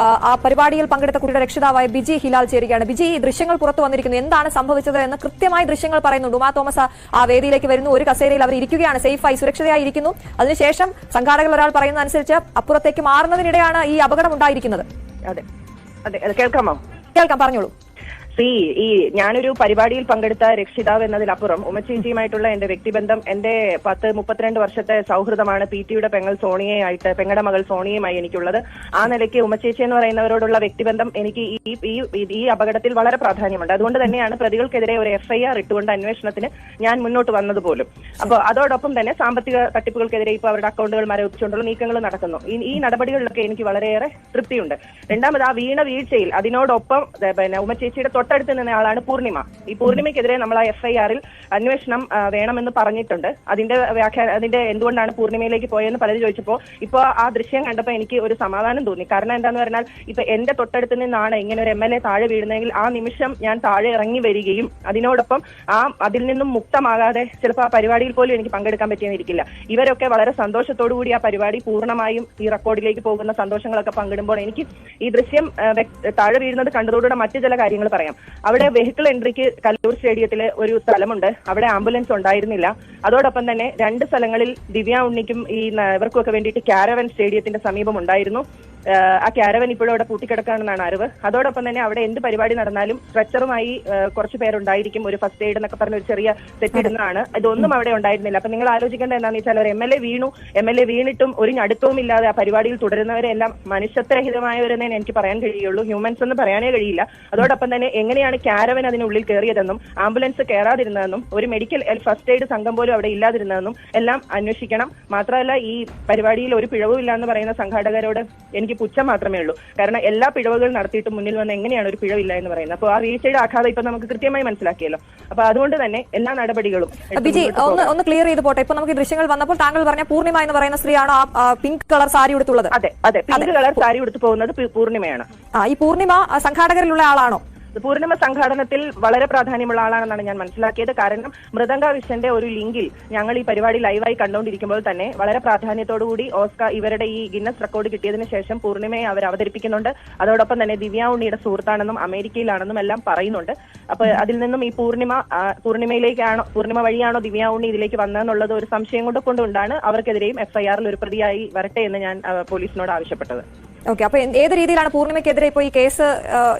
ആ, പരിപാടിയിൽ പങ്കെടുത്ത കുട്ടിയുടെ രക്ഷിതാവായ ബിജി ഹിലാൽ ചേരുകയാണ്. ബിജി ഈ ദൃശ്യങ്ങൾ പുറത്തു വന്നിരിക്കുന്നു. എന്താണ് സംഭവിച്ചത് എന്ന് കൃത്യമായി ദൃശ്യങ്ങൾ പറയുന്നുണ്ട്. ഉമാ തോമസ് ആ- വേദിയിലേക്ക് വരുന്നു. ഒരു കസേരയിൽ അവർ ഇരിക്കുകയാണ്. സേഫായി സുരക്ഷിതയായി ഇരിക്കുന്നു അതിനുശേഷം സംഘാടകർ ഒരാൾ പറയുന്ന അനുസരിച്ച് അപ്പുറത്തേക്ക് മാറുന്നതിനിടെയാണ് ഈ അപകടം ഉണ്ടായിരിക്കുന്നത്. അതെ. അതെ. അത് കേൾക്കാമോ കേൾക്കാം പറഞ്ഞോളൂ. സി ഈ ഞാനൊരു പരിപാടിയിൽ പങ്കെടുത്ത രക്ഷിതാവ് എന്നതിലപ്പുറം ഉമ്മച്ചേച്ചിയുമായിട്ടുള്ള എന്റെ വ്യക്തിബന്ധം എന്റെ പത്ത് മുപ്പത്തിരണ്ട് വർഷത്തെ സൗഹൃദമാണ് പി ടിയുടെ പെങ്ങൾ സോണിയയായിട്ട് പെങ്ങളുടെ മകൾ സോണിയയുമായി എനിക്കുള്ളത്. ആ നിലയ്ക്ക് ഉമ്മച്ചേച്ചി എന്ന് പറയുന്നവരോടുള്ള വ്യക്തിബന്ധം എനിക്ക് ഈ ഈ അപകടത്തിൽ വളരെ പ്രാധാന്യമുണ്ട്. അതുകൊണ്ട് തന്നെയാണ് പ്രതികൾക്കെതിരെ ഒരു എഫ്ഐആർ ഇട്ടുകൊണ്ട് അന്വേഷണത്തിന് ഞാൻ മുന്നോട്ട് വന്നത് പോലും. അപ്പോൾ അതോടൊപ്പം തന്നെ സാമ്പത്തിക തട്ടിപ്പുകൾക്കെതിരെ ഇപ്പോൾ അവരുടെ അക്കൗണ്ടുകൾ മരവിപ്പിച്ചുകൊണ്ടുള്ള നീക്കങ്ങൾ നടക്കുന്നു. ഈ നടപടികളിലൊക്കെ എനിക്ക് വളരെയേറെ തൃപ്തിയുണ്ട്. രണ്ടാമത് ആ വീണ വീഴ്ചയിൽ അതിനോടൊപ്പം പിന്നെ ഉമ്മച്ചേച്ചിയുടെ തൊട്ടടുത്ത് നിന്ന ആളാണ് പൂർണിമ. ഈ പൂർണിമയ്ക്കെതിരെ നമ്മൾ ആ എഫ്ഐആറിൽ അന്വേഷണം ആ, വേണമെന്ന് പറഞ്ഞിട്ടുണ്ട്. അതിന്റെ വ്യാഖ്യാന അതിന്റെ എന്തുകൊണ്ടാണ് പൂർണിമയിലേക്ക് പോയെന്ന് പലരും ചോദിച്ചപ്പോൾ ഇപ്പോൾ ആ ദൃശ്യം കണ്ടപ്പോൾ എനിക്ക് ഒരു സമാധാനം തോന്നി. കാരണം എന്താന്ന് പറഞ്ഞാൽ ഇപ്പൊ എന്റെ തൊട്ടടുത്ത് നിന്നാണ് ഇങ്ങനെ ഒരു എം എൽ എ താഴെ വീഴുന്നതെങ്കിൽ ആ നിമിഷം ഞാൻ താഴെ ഇറങ്ങി വരികയും അതിനോടൊപ്പം ആ അതിൽ നിന്നും മുക്തമാകാതെ ചിലപ്പോൾ ആ പരിപാടിയിൽ പോലും എനിക്ക് പങ്കെടുക്കാൻ പറ്റിയെന്നിരിക്കില്ല ഇവരൊക്കെ വളരെ സന്തോഷത്തോടു കൂടി ആ പരിപാടി പൂർണമായും ഈ റെക്കോർഡിലേക്ക് പോകുന്ന സന്തോഷങ്ങളൊക്കെ പങ്കിടുമ്പോൾ എനിക്ക് ഈ ദൃശ്യം താഴെ വീഴുന്നത് കണ്ടതോടുകൂടെ മറ്റു ചില കാര്യങ്ങൾ പറയാം. അവിടെ വെഹിക്കിൾ എൻട്രിക്ക് കല്ലൂർ സ്റ്റേഡിയത്തിൽ ഒരു സ്ഥലമുണ്ട്. അവിടെ ആംബുലൻസ് ഉണ്ടായിരുന്നില്ല. അതോടൊപ്പം തന്നെ രണ്ട് സ്ഥലങ്ങളിൽ ദിവ്യ ഉണ്ണിക്കും ഈ ഇവർക്കും ഒക്കെ വേണ്ടിയിട്ട് കാരവൻ സ്റ്റേഡിയത്തിന്റെ സമീപം ഉണ്ടായിരുന്നു. ആ, ക്യാരവൻ ഇപ്പോഴും അവിടെ പൂട്ടിക്കിടക്കുകയാണെന്നാണ് അറിവ്. അതോടൊപ്പം തന്നെ അവിടെ എന്ത് പരിപാടി നടന്നാലും സ്ട്രെച്ചറുമായി കുറച്ച് പേരുണ്ടായിരിക്കും ഒരു ഫസ്റ്റ് എയ്ഡ് എന്നൊക്കെ പറഞ്ഞ ഒരു ചെറിയ തെറ്റിടുന്നതാണ്. ഇതൊന്നും അവിടെ ഉണ്ടായിരുന്നില്ല. അപ്പൊ നിങ്ങൾ ആലോചിക്കേണ്ട എന്താണെന്ന് വെച്ചാൽ ഒരു എം എൽ എ വീണു. എം എൽ എ വീണിട്ടും ഒരു ഞടുക്കവും ഇല്ലാതെ ആ പരിപാടിയിൽ തുടരുന്നവരെല്ലാം മനുഷ്യത്വരഹിതമായവരെന്നേ എനിക്ക് പറയാൻ കഴിയുള്ളൂ. ഹ്യൂമൻസ് എന്ന് പറയാനേ കഴിയില്ല. അതോടൊപ്പം തന്നെ എങ്ങനെയാണ് ക്യാരവൻ അതിനുള്ളിൽ കയറിയതെന്നും ആംബുലൻസ് കയറാതിരുന്നതെന്നും ഒരു മെഡിക്കൽ ഫസ്റ്റ് എയ്ഡ് സംഘം പോലും അവിടെ ഇല്ലാതിരുന്നതെന്നും എല്ലാം അന്വേഷിക്കണം. മാത്രമല്ല ഈ പരിപാടിയിൽ ഒരു പിഴവുമില്ല എന്ന് പറയുന്ന സംഘാടകരോട് എനിക്ക് പുച്ഛം മാത്രമേ ഉള്ളൂ. കാരണം എല്ലാ പിഴവുകൾ നടത്തിയിട്ട് മുന്നിൽ വന്ന് എങ്ങനെയാണ് ഒരു പിഴവില്ല എന്ന് പറയുന്നത്. അപ്പോൾ ആ വീഴ്ചയുടെ ആഘാതം ഇപ്പൊ നമുക്ക് കൃത്യമായി മനസ്സിലാക്കിയല്ലോ. അപ്പൊ അതുകൊണ്ട് തന്നെ എല്ലാ നടപടികളും ബിജി ഒന്ന് ഒന്ന് ക്ലിയർ ചെയ്ത് പോട്ടെ. ഇപ്പൊ നമുക്ക് ദൃശ്യങ്ങൾ വന്നപ്പോൾ താങ്കൾ പറഞ്ഞ പൂർണിമ എന്ന് പറയുന്ന സ്ത്രീയാണ് ആ- പിങ്ക് കളർ സാരി ഉടുത്തുള്ളത്. അതെ അതെ. പിങ്ക് കളർ സാരി ഉടുത്തു പോകുന്നത് പൂർണിമയാണ് പൂർണിമയാണ്. ആ ഈ പൂർണിമ സംഘാടകരിലുള്ള ആളാണോ? പൂർണിമ സംഘാടനത്തിൽ വളരെ പ്രാധാന്യമുള്ള ആളാണെന്നാണ് ഞാൻ മനസ്സിലാക്കിയത്. കാരണം മൃദംഗ വിഷന്റെ ഒരു ലിങ്കിൽ ഞങ്ങൾ ഈ പരിപാടി ലൈവായി കണ്ടുകൊണ്ടിരിക്കുമ്പോൾ തന്നെ വളരെ പ്രാധാന്യത്തോടുകൂടി ഓസ്ക ഇവരുടെ ഈ ഗിന്നസ് റെക്കോർഡ് കിട്ടിയതിന് ശേഷം പൂർണിമയെ അവർ അവതരിപ്പിക്കുന്നുണ്ട്. അതോടൊപ്പം തന്നെ ദിവ്യ ഉണ്ണിയുടെ സുഹൃത്താണെന്നും അമേരിക്കയിലാണെന്നും എല്ലാം പറയുന്നുണ്ട്. അപ്പൊ അതിൽ നിന്നും ഈ പൂർണിമ പൂർണിമയിലേക്കാണോ പൂർണിമ വഴിയാണോ ദിവ്യ ഉണ്ണി ഇതിലേക്ക് വന്നതെന്നുള്ളത് ഒരു സംശയം കൊണ്ട് കൊണ്ടുകൊണ്ടാണ് അവർക്കെതിരെയും എഫ്ഐആറിൽ ഒരു പ്രതിയായി വരട്ടെ എന്ന് ഞാൻ പോലീസിനോട് ആവശ്യപ്പെട്ടത്. ഓക്കെ അപ്പൊ ഏത് രീതിയിലാണ് പൂർണിമയ്ക്കെതിരെ ഇപ്പോൾ ഈ കേസ്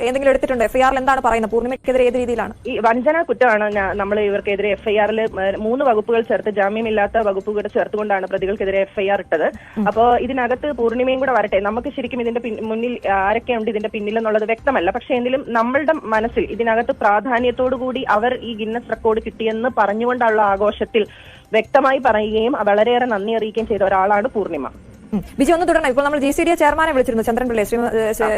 എന്തെങ്കിലും എടുത്തിട്ടുണ്ടോ? എഫ്ഐആറിൽ എന്താണ് പറയുന്നത്? പൂർണിമയ്ക്കെതിരെ ഏത് രീതിയിലാണ്? ഈ വഞ്ചന കുറ്റമാണ് നമ്മൾ ഇവർക്കെതിരെ എഫ്ഐആറിൽ മൂന്ന് വകുപ്പുകൾ ചേർത്ത് ജാമ്യമില്ലാത്ത വകുപ്പുകൾ ചേർത്തുകൊണ്ടാണ് പ്രതികൾക്കെതിരെ എഫ്ഐആർ ഇട്ടത്. അപ്പോൾ ഇതിനകത്ത് പൂർണിമയും കൂടെ വരട്ടെ. നമുക്ക് ശരിക്കും ഇതിന്റെ മുന്നിൽ ആരൊക്കെയുണ്ട് ഇതിന്റെ പിന്നിൽ എന്നുള്ളത് വ്യക്തമല്ല. പക്ഷേ എങ്കിലും നമ്മളുടെ മനസ്സിൽ ഇതിനകത്ത് പ്രാധാന്യത്തോടു കൂടി അവർ ഈ ഗിന്നസ് റെക്കോർഡ് കിട്ടിയെന്ന് പറഞ്ഞുകൊണ്ടുള്ള ആഘോഷത്തിൽ വ്യക്തമായി പറയുകയും വളരെയേറെ നന്ദി അറിയിക്കുകയും ചെയ്ത ഒരാളാണ് പൂർണിമ. ബിജി ഒന്ന് തുടരണം. ഇപ്പോൾ നമ്മൾ ജി സി ഡി ചെയർമാനെ വിളിച്ചിരുന്നു ചന്ദ്രൻപിള്ളയെ. ശ്രീ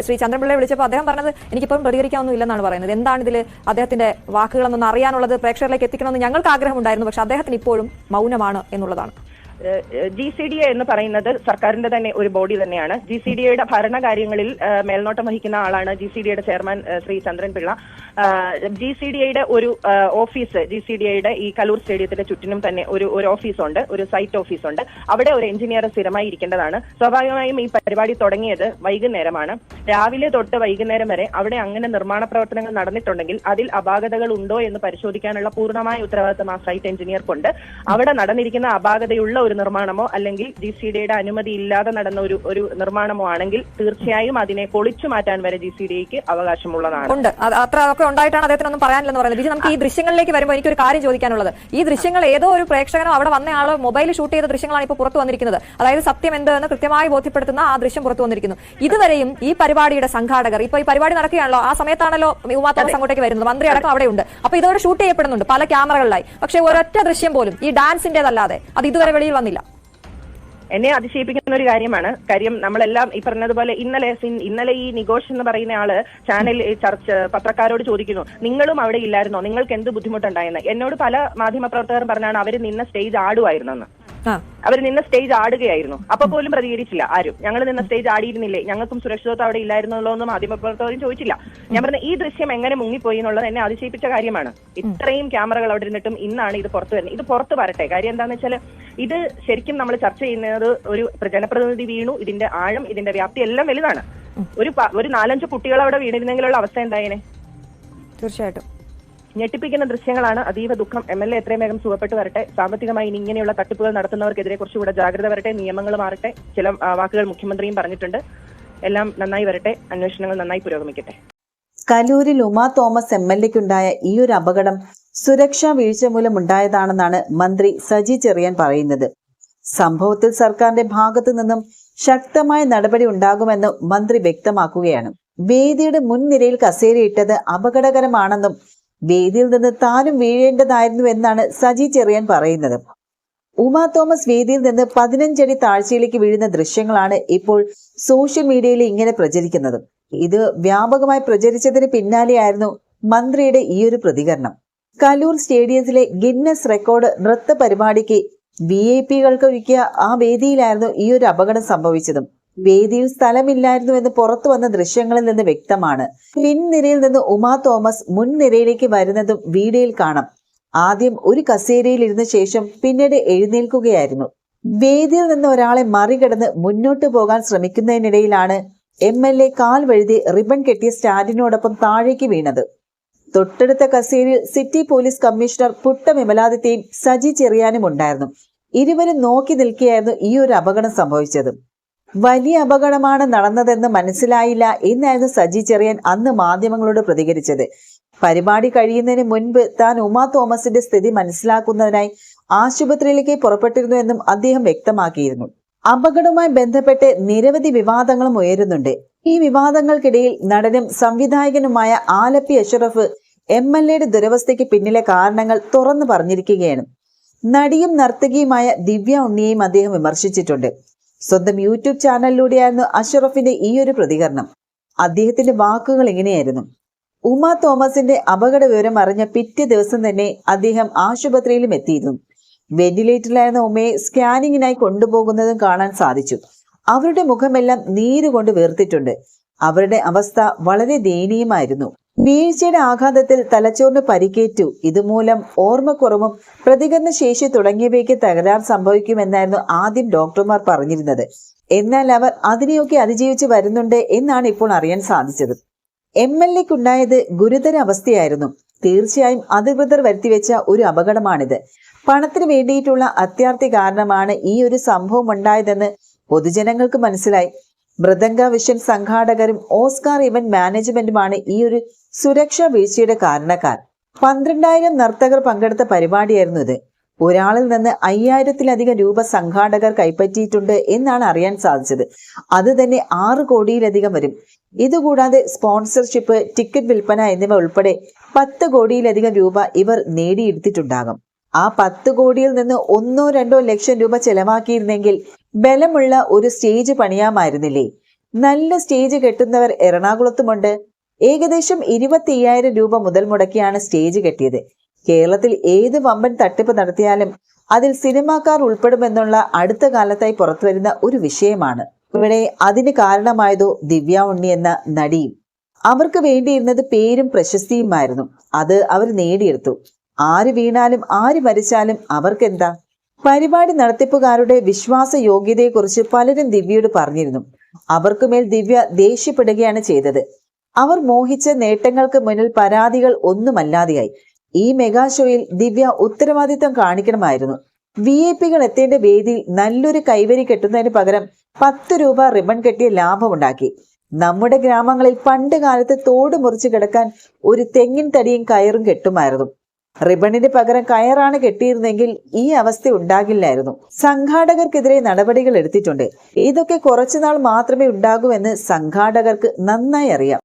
ശ്രീ- ചന്ദ്രൻപിള്ളയെ വിളിച്ചപ്പോൾ അദ്ദേഹം പറഞ്ഞത് എനിക്കിപ്പം പ്രതികരിക്കാനൊന്നും ഇല്ലെന്നാണ് പറയുന്നത്. എന്താണ് ഇതിൽ അദ്ദേഹത്തിന്റെ വാക്കുകളൊന്നും അറിയാനുള്ളത് പ്രേക്ഷകരിലേക്ക് എത്തിക്കണമെന്ന് ഞങ്ങൾക്ക് ആഗ്രഹമുണ്ടായിരുന്നു പക്ഷെ അദ്ദേഹത്തിന് ഇപ്പോഴും മൗനമാണ് എന്നുള്ളതാണ്. ജി സി ഡി എ എന്ന് പറയുന്നത് സർക്കാരിന്റെ തന്നെ ഒരു ബോഡി തന്നെയാണ്. ജി സി ഡി എയുടെ ഭരണകാര്യങ്ങളിൽ മേൽനോട്ടം വഹിക്കുന്ന ആളാണ് ജി സി ഡി എയുടെ chairman Shri Chandran Pillai G C D എയുടെ ഒരു ഓഫീസ് ജി സി ഡി എയുടെ ഈ കലൂർ സ്റ്റേഡിയത്തിന്റെ ചുറ്റിനും തന്നെ ഒരു ഒരു ഓഫീസുണ്ട് ഒരു സൈറ്റ് ഓഫീസുണ്ട്. അവിടെ ഒരു എഞ്ചിനീയർ സ്ഥിരമായി ഇരിക്കേണ്ടതാണ്. സ്വാഭാവികമായും ഈ പരിപാടി തുടങ്ങിയത് വൈകുന്നേരമാണ്. രാവിലെ തൊട്ട് വൈകുന്നേരം വരെ അവിടെ അങ്ങനെ നിർമ്മാണ പ്രവർത്തനങ്ങൾ നടന്നിട്ടുണ്ടെങ്കിൽ അതിൽ അപാകതകൾ ഉണ്ടോ എന്ന് പരിശോധിക്കാനുള്ള പൂർണമായ ഉത്തരവാദിത്തം ആ സൈറ്റ് എഞ്ചിനീയർക്കുണ്ട്. അവിടെ നടന്നിരിക്കുന്ന അപാകതയുള്ള ഒരു നിർമ്മാണമോ അല്ലെങ്കിൽ ജി സി ഡിയുടെ അനുമതി ഇല്ലാതെ നടന്ന ഒരു ഒരു നിർമ്മാണമോ ആണെങ്കിൽ തീർച്ചയായും അതിനെ പൊളിച്ചു മാറ്റാൻ വരെ ജി സി ഡിക്ക് അവകാശമുള്ളതാണ്. ഉണ്ട്. അത് അത്ര ഒക്കെ ഉണ്ടായിട്ടാണ് അദ്ദേഹത്തിനൊന്നും പറയാനില്ലെന്ന് പറയുന്നത്. ബിജി നമുക്ക് ഈ ദൃശ്യങ്ങളിലേക്ക് വരുമ്പോൾ എനിക്കൊരു കാര്യം ചോദിക്കാനുള്ളത്. ഈ ദൃശ്യങ്ങൾ ഏതോ ഒരു പ്രേക്ഷകനോ അവിടെ വന്ന ആളോ മൊബൈൽ ഷൂട്ട് ചെയ്ത ദൃശ്യങ്ങളാണ് ഇപ്പോൾ പുറത്തു വന്നിരിക്കുന്നത്. അതായത് സത്യം എന്ത് എന്ന് കൃത്യമായി ബോധ്യപ്പെടുത്തുന്ന ആ ദൃശ്യം പുറത്തു വന്നിരിക്കുന്നു. ഇതുവരെയും ഈ പരിപാടിയുടെ സംഘാടകർ ഇപ്പൊ ഈ പരിപാടി നടക്കുകയാണല്ലോ ആ സമയത്താണല്ലോ ഉമാ തോമസ് അങ്ങോട്ടേക്ക് വരുന്നത്. മന്ത്രി അടക്കം അവിടെയുണ്ട്. അപ്പൊ ഇതോടെ ഷൂട്ട് ചെയ്യപ്പെടുന്നുണ്ട് പല ക്യാമറകളിലായി. പക്ഷേ ഒരൊറ്റ ദൃശ്യം പോലും ഈ ഡാൻസിന്റേതല്ലാതെ അത് ഇതുവരെ വെളിയിൽ വന്നില്ല. എന്നെ അതിശയിപ്പിക്കുന്ന ഒരു കാര്യമാണ്. കാര്യം നമ്മളെല്ലാം ഈ പറഞ്ഞതുപോലെ ഇന്നലെ ഇന്നലെ ഈ നിഘോഷ് എന്ന് പറയുന്ന ആൾ ചാനൽ ചർച്ച പത്രക്കാരോട് ചോദിക്കുന്നു നിങ്ങളും അവിടെ ഇല്ലായിരുന്നോ? നിങ്ങൾക്ക് എന്ത് ബുദ്ധിമുട്ടുണ്ടായെന്ന്? എന്നോട് പല മാധ്യമപ്രവർത്തകരും പറഞ്ഞാണ് അവർ നിന്ന സ്റ്റേജ് ആടുമായിരുന്നെന്ന്. അവർ നിന്ന സ്റ്റേജ് ആടുകയായിരുന്നു. അപ്പൊ പോലും പ്രതികരിച്ചില്ല ആരും. ഞങ്ങൾ നിന്ന സ്റ്റേജ് ആടിയിരുന്നില്ലേ? ഞങ്ങൾക്കും സുരക്ഷിതത്വം അവിടെ ഇല്ലായിരുന്നല്ലോ എന്ന് മാധ്യമപ്രവർത്തകരും ചോദിച്ചില്ല. ഞാൻ പറഞ്ഞ ഈ ദൃശ്യം എങ്ങനെ മുങ്ങിപ്പോയി എന്നുള്ളത് എന്നെ അതിശയിപ്പിച്ച കാര്യമാണ്. ഇത്രയും ക്യാമറകൾ അവിടെ ഇരുന്നിട്ടും ഇന്നാണ് ഇത് പുറത്തു വരുന്നത്. ഇത് പുറത്ത് വരട്ടെ. കാര്യം എന്താണെന്ന് വെച്ചാൽ ഇത് ശരിക്കും നമ്മൾ ചർച്ച ചെയ്യുന്നത് ഒരു ജനപ്രതിനിധി വീണു ഇതിന്റെ ആഴം ഇതിന്റെ വ്യാപ്തി എല്ലാം വലുതാണ്. ഒരു ഒരു നാലഞ്ച് കുട്ടികൾ അവിടെ വീണിരുന്നെങ്കിലുള്ള അവസ്ഥ എന്തായേനെ? തീർച്ചയായിട്ടും. ഞെട്ടിപ്പിക്കുന്ന ദൃശ്യങ്ങളാണ് അതീവ ദുഃഖം. എം എൽ എ എത്രയും വേഗം സുഖപ്പെട്ട് വരട്ടെ. സാമ്പത്തികമായി ഇനി ഇങ്ങനെയുള്ള തട്ടിപ്പുകൾ നടത്തുന്നവർക്കെതിരെ കുറച്ചുകൂടെ ജാഗ്രത വരട്ടെ. നിയമങ്ങൾ മാറട്ടെ. ചില വാക്കുകൾ മുഖ്യമന്ത്രിയും പറഞ്ഞിട്ടുണ്ട്. എല്ലാം നന്നായി വരട്ടെ. അന്വേഷണങ്ങൾ നന്നായി പുരോഗമിക്കട്ടെ. കലൂരിൽ ഉമാ തോമസ് എം എൽ എക്കുണ്ടായ ഈ ഒരു അപകടം സുരക്ഷാ വീഴ്ച മൂലം ഉണ്ടായതാണെന്നാണ് മന്ത്രി സജി ചെറിയാൻ പറയുന്നത്. സംഭവത്തിൽ സർക്കാരിന്റെ ഭാഗത്തു നിന്നും ശക്തമായ നടപടി ഉണ്ടാകുമെന്നും മന്ത്രി വ്യക്തമാക്കുകയാണ്. വേദിയുടെ മുൻനിരയിൽ കസേരയിട്ടത് അപകടകരമാണെന്നും വേദിയിൽ നിന്ന് താനും വീഴേണ്ടതായിരുന്നു എന്നാണ് സജി ചെറിയൻ പറയുന്നത്. ഉമാ തോമസ് വേദിയിൽ നിന്ന് പതിനഞ്ചടി താഴ്ചയിലേക്ക് വീഴുന്ന ദൃശ്യങ്ങളാണ് ഇപ്പോൾ സോഷ്യൽ മീഡിയയിൽ ഇങ്ങനെ പ്രചരിക്കുന്നത്. ഇത് വ്യാപകമായി പ്രചരിച്ചതിന് പിന്നാലെയായിരുന്നു മന്ത്രിയുടെ ഈ ഒരു പ്രതികരണം. കലൂർ സ്റ്റേഡിയത്തിലെ ഗിന്നസ് റെക്കോർഡ് നൃത്ത പരിപാടിക്ക് വി ഐ പികൾക്ക് ഒരുക്കിയ ആ വേദിയിലായിരുന്നു ഈ ഒരു അപകടം സംഭവിച്ചതും. വേദിയിൽ സ്ഥലമില്ലായിരുന്നു എന്ന് പുറത്തു വന്ന ദൃശ്യങ്ങളിൽ നിന്ന് വ്യക്തമാണ്. പിൻനിരയിൽ നിന്ന് ഉമാ തോമസ് മുൻനിരയിലേക്ക് വരുന്നതും വീഡിയോയിൽ കാണാം. ആദ്യം ഒരു കസേരയിൽ ഇരുന്ന ശേഷം പിന്നീട് എഴുന്നേൽക്കുകയായിരുന്നു. വേദിയിൽ നിന്ന് ഒരാളെ മറികടന്ന് മുന്നോട്ട് പോകാൻ ശ്രമിക്കുന്നതിനിടയിലാണ് എം എൽ എ കാൽ വഴുതി റിബൺ കെട്ടിയ സ്റ്റാൻഡിനോടൊപ്പം താഴേക്ക് വീണത്. തൊട്ടടുത്ത കസേരയിൽ സിറ്റി പോലീസ് കമ്മീഷണർ പുട്ട വിമലാദിത്യയും സജി ചെറിയാനും ഉണ്ടായിരുന്നു. ഇരുവരും നോക്കി നിൽക്കുകയായിരുന്നു ഈ ഒരു അപകടം സംഭവിച്ചത്. വലിയ അപകടമാണ് നടന്നതെന്ന് മനസ്സിലായില്ല എന്നായിരുന്നു സജി ചെറിയൻ അന്ന് മാധ്യമങ്ങളോട് പ്രതികരിച്ചത്. പരിപാടി കഴിയുന്നതിന് മുൻപ് താൻ ഉമാ തോമസിന്റെ സ്ഥിതി മനസ്സിലാക്കുന്നതിനായി ആശുപത്രിയിലേക്ക് പുറപ്പെട്ടിരുന്നു എന്നും അദ്ദേഹം വ്യക്തമാക്കിയിരുന്നു. അപകടവുമായി ബന്ധപ്പെട്ട് നിരവധി വിവാദങ്ങളും ഉയരുന്നുണ്ട്. ഈ വിവാദങ്ങൾക്കിടയിൽ നടനും സംവിധായകനുമായ ആലപ്പി അഷറഫ് എം എൽ എയുടെ ദുരവസ്ഥയ്ക്ക് പിന്നിലെ കാരണങ്ങൾ തുറന്നു പറഞ്ഞിരിക്കുകയാണ്. നടിയും നർത്തകിയുമായ ദിവ്യ ഉണ്ണിയെയും അദ്ദേഹം വിമർശിച്ചിട്ടുണ്ട്. സ്വന്തം യൂട്യൂബ് ചാനലിലൂടെയായിരുന്നു അഷറഫിന്റെ ഈ ഒരു പ്രതികരണം. അദ്ദേഹത്തിന്റെ വാക്കുകൾ ഇങ്ങനെയായിരുന്നു. ഉമ തോമസിന്റെ അപകട വിവരം അറിഞ്ഞ പിറ്റേ ദിവസം തന്നെ അദ്ദേഹം ആശുപത്രിയിലും എത്തിയിരുന്നു. വെന്റിലേറ്ററിലായിരുന്ന ഉമയെ സ്കാനിങ്ങിനായി കൊണ്ടുപോകുന്നതും കാണാൻ സാധിച്ചു. അവരുടെ മുഖമെല്ലാം നീരുകൊണ്ട് വീർത്തിട്ടുണ്ട്. അവരുടെ അവസ്ഥ വളരെ ദയനീയമായിരുന്നു. വീഴ്ചയുടെ ആഘാതത്തിൽ തലച്ചോറിന് പരിക്കേറ്റു. ഇതുമൂലം ഓർമ്മക്കുറവും പ്രതികരണ ശേഷി തുടങ്ങിയവയ്ക്ക് തകരാർ സംഭവിക്കുമെന്നായിരുന്നു ആദ്യം ഡോക്ടർമാർ പറഞ്ഞിരുന്നത്. എന്നാൽ അവർ അതിനെയൊക്കെ അതിജീവിച്ച് വരുന്നുണ്ട് എന്നാണ് ഇപ്പോൾ അറിയാൻ സാധിച്ചത്. എം എൽ എക്കുണ്ടായത് ഗുരുതര അവസ്ഥയായിരുന്നു. തീർച്ചയായും അധികൃതർ വരുത്തിവെച്ച ഒരു അപകടമാണിത്. പണത്തിന് വേണ്ടിയിട്ടുള്ള അത്യാർത്ഥി കാരണമാണ് ഈ ഒരു സംഭവം ഉണ്ടായതെന്ന് പൊതുജനങ്ങൾക്ക് മനസ്സിലായി. മൃദംഗ വിഷൻ സംഘാടകരും ഓസ്കാർ ഇവന്റ് മാനേജ്മെന്റുമാണ് ഈ ഒരു സുരക്ഷാ വീഴ്ചയുടെ കാരണക്കാർ. പന്ത്രണ്ടായിരം നർത്തകർ പങ്കെടുത്ത പരിപാടിയായിരുന്നു ഇത്. ഒരാളിൽ നിന്ന് അയ്യായിരത്തിലധികം രൂപ സംഘാടകർ കൈപ്പറ്റിയിട്ടുണ്ട് എന്നാണ് അറിയാൻ സാധിച്ചത്. അത് തന്നെ ആറ് കോടിയിലധികം വരും. ഇതുകൂടാതെ സ്പോൺസർഷിപ്പ് ടിക്കറ്റ് വിൽപ്പന എന്നിവ ഉൾപ്പെടെ പത്ത് കോടിയിലധികം രൂപ ഇവർ നേടിയെടുത്തിട്ടുണ്ടാകും. ആ പത്ത് കോടിയിൽ നിന്ന് ഒന്നോ രണ്ടോ ലക്ഷം രൂപ ചെലവാക്കിയിരുന്നെങ്കിൽ ബലമുള്ള ഒരു സ്റ്റേജ് പണിയാമായിരുന്നില്ലേ? നല്ല സ്റ്റേജ് കെട്ടുന്നവർ എറണാകുളത്തുമുണ്ട്. ഏകദേശം ഇരുപത്തി അയ്യായിരം രൂപ മുതൽ മുടക്കിയാണ് സ്റ്റേജ് കെട്ടിയത്. കേരളത്തിൽ ഏത് വമ്പൻ തട്ടിപ്പ് നടത്തിയാലും അതിൽ സിനിമാക്കാർ ഉൾപ്പെടുമെന്നുള്ള അടുത്ത കാലത്തായി പുറത്തുവരുന്ന ഒരു വിഷയമാണ്. ഇവിടെ അതിന് കാരണമായതോ ദിവ്യ ഉണ്ണി എന്ന നടിയും. അവർക്ക് വേണ്ടിയിരുന്നത് പേരും പ്രശസ്തിയുമായിരുന്നു. അത് അവർ നേടിയെടുത്തു. ആര് വീണാലും ആര് മരിച്ചാലും അവർക്കെന്താ? പരിപാടി നടത്തിപ്പുകാരുടെ വിശ്വാസ യോഗ്യതയെക്കുറിച്ച് പലരും ദിവ്യയോട് പറഞ്ഞിരുന്നു. അവർക്കുമേൽ ദിവ്യ ദേഷ്യപ്പെടുകയാണ് ചെയ്തത്. അവർ മോഹിച്ച നേട്ടങ്ങൾക്ക് മുന്നിൽ പരാതികൾ ഒന്നുമല്ലാതെയായി. ഈ മെഗാ ഷോയിൽ ദിവ്യ ഉത്തരവാദിത്തം കാണിക്കണമായിരുന്നു. വി ഐ പികൾ എത്തേണ്ട വേദിയിൽ നല്ലൊരു കൈവരി കെട്ടുന്നതിന് പകരം പത്ത് രൂപ റിബൺ കെട്ടിയ ലാഭമുണ്ടാക്കി. നമ്മുടെ ഗ്രാമങ്ങളിൽ പണ്ട് കാലത്ത് തോട് മുറിച്ച് കിടക്കാൻ ഒരു തെങ്ങിൻ തടിയും കയറും കെട്ടുമായിരുന്നു. റിബണിന് പകരം കയറാണ് കെട്ടിയിരുന്നെങ്കിൽ ഈ അവസ്ഥ ഉണ്ടാകില്ലായിരുന്നു. സംഘാടകർക്കെതിരെ നടപടികൾ എടുത്തിട്ടുണ്ട്. ഇതൊക്കെ കുറച്ചുനാൾ മാത്രമേ ഉണ്ടാകൂ എന്ന് സംഘാടകർക്ക് നന്നായി അറിയാം.